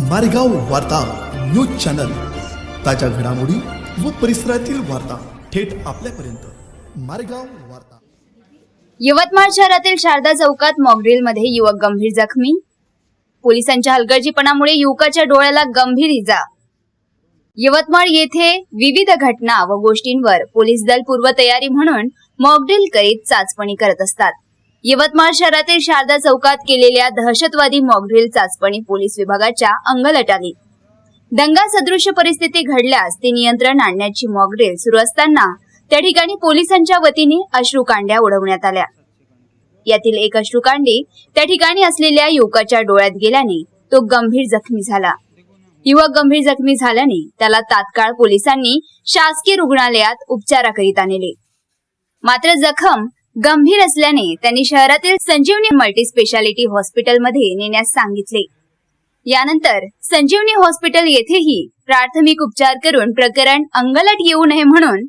मारेगाव वार्ता news channel. ताज्या घडामोडी व परिसरातील वार्ता थेट आपल्यापर्यंत. मारेगाव वार्ता. यवतमाळ शहरातील शारदा चौकात मॉकड्रिलमध्ये युवक गंभीर जखमी. पोलिसांच्या हलगर्जीपणामुळे युवकाच्या डोळ्याला गंभीर इजा. यवतमाळ येथे विविध घटना व गोष्टींवर पोलीस दल पूर्वतयारी म्हणून मॉकड्रिल करीत चाचपणी करत असतात. यवतमाळ शहरातील शारदा चौकात केलेल्या दहशतवादी मॉकड्रिल चाचपणी पोलीस विभागाच्या अंगलट आली दंगा सदृश्य परिस्थिती घडल्यास ती नियंत्रण आणण्याची मॉकड्रिल सुरू असताना त्या ठिकाणी पोलिसांच्या वतीने अश्रुकांड्या उडवण्यात आल्या. यातील एक अश्रुकांडी त्या ठिकाणी असलेल्या युवकाच्या डोळ्यात गेल्याने तो गंभीर जखमी झाला. युवक गंभीर जखमी झाल्याने त्याला तात्काळ पोलिसांनी शासकीय रुग्णालयात उपचाराकरिता नेले. मात्र जखम गंभीर असल्याने त्यांनी शहरातील संजीवनी मल्टी स्पेशालिटी हॉस्पिटलमध्ये नेण्यास सांगितले. यानंतर संजीवनी हॉस्पिटल येथेही प्राथमिक उपचार करून प्रकरण अंगलट येऊ नये म्हणून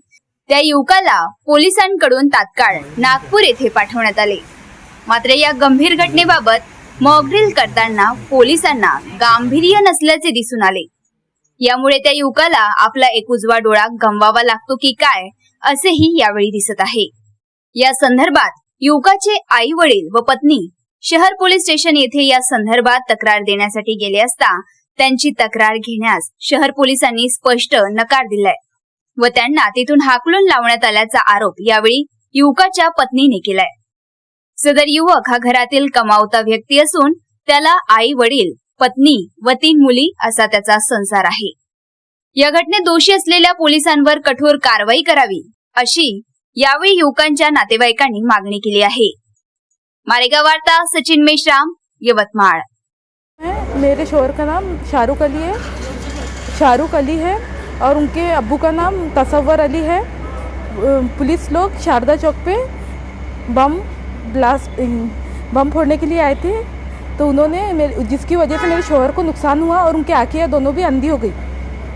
त्या युवकाला पोलिसांकडून तात्काळ नागपूर येथे पाठवण्यात आले. मात्र या गंभीर घटनेबाबत मॉकड्रिल करताना पोलिसांना गांभीर्य नसल्याचे दिसून आले. यामुळे त्या युवकाला आपला एक उजवा डोळा गमवावा लागतो की काय असेही यावेळी दिसत आहे. या संदर्भात युवकाचे आई वडील व पत्नी शहर पोलीस स्टेशन येथे या संदर्भात तक्रार देण्यासाठी गेले असता त्यांची तक्रार घेण्यास शहर पोलिसांनी स्पष्ट नकार दिलाय व त्यांना तिथून हाकलून लावण्यात आल्याचा आरोप यावेळी युवकाच्या पत्नीने केलाय. सदर युवक हा घरातील कमावता व्यक्ती असून त्याला आई वडील पत्नी व तीन मुली असा त्याचा संसार आहे. या घटनेत दोषी असलेल्या पोलिसांवर कठोर कारवाई करावी अशी यावेळी युवकांच्या मारेगाव वार्ता, सचिन मेश्राम, यवतमाळ. मेरे शोहर का नाम शाहरुख अली है। शाहरुख अली है और उनके अबू का नाम तसवर अली है। पुलिस लोग शारदा चौक पे बम ब्लास्ट बम फोड़ने के लिए आए थे। तो उन्होंने जिसकी वजह से मेरे शोहर को नुकसान हुआ और उनकी आँखें दोनों भी अंधी हो गई।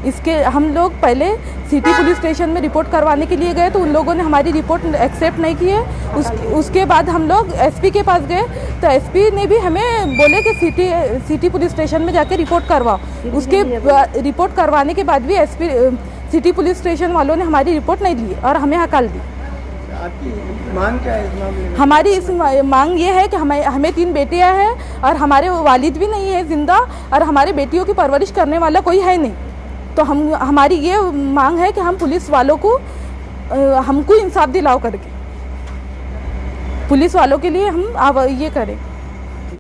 इसके हम लोग पहले सिटी पुलिस स्टेशन में रिपोर्ट करवाने के लिए गए तो उन लोगों ने हमारी रिपोर्ट एक्सेप्ट नहीं की है। उस, उसके बाद हम लोग एसपी के पास गए तो एसपी ने भी हमें बोले कि सिटी सिटी पुलिस स्टेशन में जाके रिपोर्ट करवाओ। उसके रिपोर्ट करवाने के बाद भी एसपी सिटी पुलिस स्टेशन वालों ने हमारी रिपोर्ट नहीं ली और हमें हकाल दी। मांग क्या है इस मामले में? हमारी इस मांग ये है कि हमें हमें तीन बेटियाँ हैं और हमारे वालिद भी नहीं है ज़िंदा और हमारे बेटियों की परवरिश करने वाला कोई है नहीं। तो हम हमारी ये मांग है कि हम पुलिस वालों को हमको इंसाफ दिलाओ करके। पुलिस वालों के लिए हम ये करें।